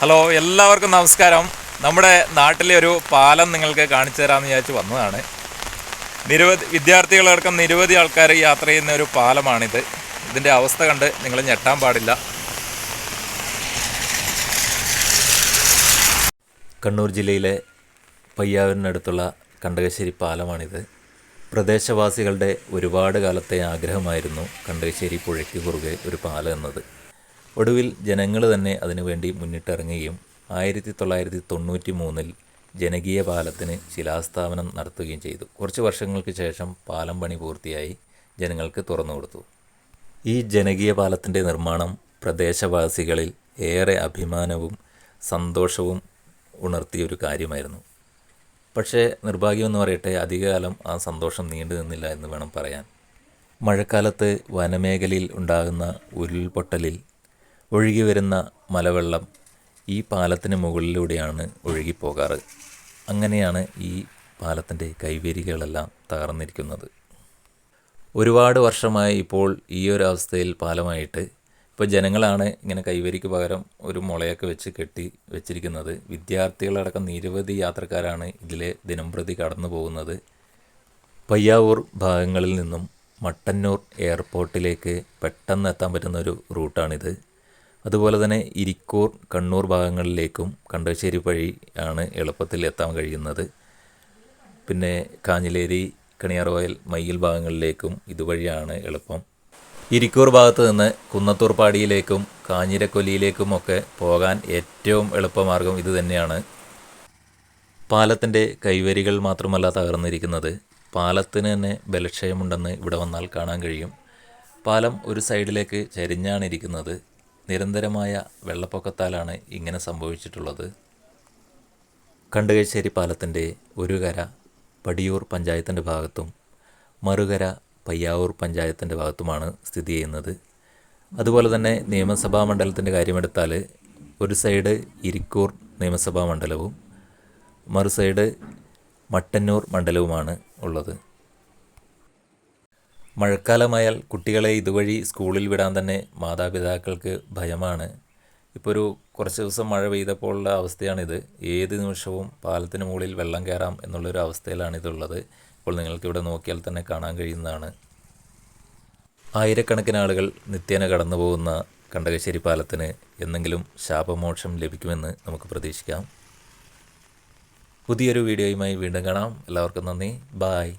Hello എല്ലാവർക്കും നമസ്കാരം. നമ്മുടെ നാട്ടിലെ ഒരു പാലം നിങ്ങൾക്ക് കാണിച്ചു തരാമെന്ന് വിചാരിച്ച് വന്നതാണ്. നിരവധി വിദ്യാർത്ഥികളടക്കം നിരവധി ആൾക്കാർ യാത്ര ചെയ്യുന്ന ഒരു പാലമാണിത്. ഇതിന്റെ അവസ്ഥ കണ്ട് നിങ്ങൾ ഞെട്ടാൻ പാടില്ല. കണ്ണൂർ ജില്ലയിലെ പയ്യാവൂരിനടുത്തുള്ള കണ്ടകശ്ശേരി പാലമാണിത്. പ്രദേശവാസികളുടെ ഒരുപാട് കാലത്തെ ആഗ്രഹമായിരുന്നു കണ്ടകശ്ശേരി പുഴയ്ക്ക് കുറുകെ ഒരു പാലം എന്നത്. ഒടുവിൽ ജനങ്ങൾ തന്നെ അതിനുവേണ്ടി മുന്നിട്ടിറങ്ങുകയും ആയിരത്തി തൊള്ളായിരത്തി തൊണ്ണൂറ്റി മൂന്നിൽ ജനകീയ പാലത്തിന് ശിലാസ്ഥാപനം നടത്തുകയും ചെയ്തു. കുറച്ച് വർഷങ്ങൾക്ക് ശേഷം പാലം പണി പൂർത്തിയായി ജനങ്ങൾക്ക് തുറന്നു കൊടുത്തു. ഈ ജനകീയ പാലത്തിന്റെ നിർമ്മാണം പ്രദേശവാസികളിൽ ഏറെ അഭിമാനവും സന്തോഷവും ഉണർത്തിയ ഒരു കാര്യമായിരുന്നു. പക്ഷേ നിർഭാഗ്യമെന്ന് പറയട്ടെ അധികകാലം ആ സന്തോഷം നീണ്ടു നിന്നില്ല എന്ന് വേണം പറയാൻ. മഴക്കാലത്ത് വനമേഖലയിൽ ഉണ്ടാകുന്ന ഉരുൾപൊട്ടലിൽ ഒഴുകി വരുന്ന മലവെള്ളം ഈ പാലത്തിന് മുകളിലൂടെയാണ് ഒഴുകിപ്പോകാറ്. അങ്ങനെയാണ് ഈ പാലത്തിന്റെ കൈവേരികളെല്ലാം തകർന്നിരിക്കുന്നത്. ഒരുപാട് വർഷമായി ഇപ്പോൾ ഈ ഒരു അവസ്ഥയിൽ പാലമായിട്ട് ഇപ്പോൾ ജനങ്ങളാണ് ഇങ്ങനെ കൈവരിക്ക് പകരം ഒരു മുളയൊക്കെ വെച്ച് കെട്ടി വെച്ചിരിക്കുന്നത്. വിദ്യാർത്ഥികളടക്കം നിരവധി യാത്രക്കാരാണ് ഇതിലെ ദിനംപ്രതി കടന്നു പോകുന്നത്. പയ്യാവൂർ ഭാഗങ്ങളിൽ നിന്നും മട്ടന്നൂർ എയർപോർട്ടിലേക്ക് പെട്ടെന്ന് എത്താൻ പറ്റുന്ന ഒരു റൂട്ടാണിത്. അതുപോലെ തന്നെ ഇരിക്കൂർ കണ്ണൂർ ഭാഗങ്ങളിലേക്കും കണ്ടശ്ശേരി വഴി ആണ് എളുപ്പത്തിൽ എത്താൻ കഴിയുന്നത്. പിന്നെ കാഞ്ഞിലേരി കണിയാർവയൽ മയ്യിൽ ഭാഗങ്ങളിലേക്കും ഇതുവഴിയാണ് എളുപ്പം. ഇരിക്കൂർ ഭാഗത്ത് നിന്ന് കുന്നത്തൂർ പാടിയിലേക്കും കാഞ്ഞിരക്കൊല്ലിയിലേക്കും ഒക്കെ പോകാൻ ഏറ്റവും എളുപ്പമാർഗം ഇത് തന്നെയാണ്. പാലത്തിന്റെ കൈവരികൾ മാത്രമല്ല തകർന്നിരിക്കുന്നത്. പാലത്തിന് തന്നെ ബലക്ഷയമുണ്ടെന്ന് ഇവിടെ വന്നാൽ കാണാൻ കഴിയും. പാലം ഒരു സൈഡിലേക്ക് ചരിഞ്ഞാണ് ഇരിക്കുന്നത് നിരന്തരമായ വെള്ളപ്പൊക്കത്താലാണ് ഇങ്ങനെ സംഭവിച്ചിട്ടുള്ളത്. കണ്ടുകശ്ശേരി പാലത്തിന്റെ ഒരു കര പടിയൂർ പഞ്ചായത്തിന്റെ ഭാഗത്തും മറുകര പയ്യാവൂർ പഞ്ചായത്തിന്റെ ഭാഗത്തുമാണ് സ്ഥിതി ചെയ്യുന്നത്. അതുപോലെ തന്നെ നിയമസഭാ മണ്ഡലത്തിന്റെ കാര്യമെടുത്താൽ ഒരു സൈഡ് ഇരിക്കൂർ നിയമസഭാ മണ്ഡലവും മറു സൈഡ് മട്ടന്നൂർ മണ്ഡലവുമാണ് ഉള്ളത്. മഴക്കാലമായാൽ കുട്ടികളെ ഇതുവഴി സ്കൂളിൽ വിടാൻ തന്നെ മാതാപിതാക്കൾക്ക് ഭയമാണ്. ഇപ്പോൾ ഒരു കുറച്ച് ദിവസം മഴ പെയ്തപ്പോഴുള്ള അവസ്ഥയാണിത്. ഏത് നിമിഷവും പാലത്തിന് മുകളിൽ വെള്ളം കയറാം എന്നുള്ളൊരു അവസ്ഥയിലാണിതുള്ളത്. ഇപ്പോൾ നിങ്ങൾക്കിവിടെ നോക്കിയാൽ തന്നെ കാണാൻ കഴിയുന്നതാണ്. ആയിരക്കണക്കിന് ആളുകൾ നിത്യേന കടന്നു പോകുന്ന കണ്ടകശ്ശേരി പാലത്തിന് എന്തെങ്കിലും ശാപമോക്ഷം ലഭിക്കുമെന്ന് നമുക്ക് പ്രതീക്ഷിക്കാം. പുതിയൊരു വീഡിയോയുമായി വീണ്ടും കാണാം. എല്ലാവർക്കും നന്ദി. ബായ്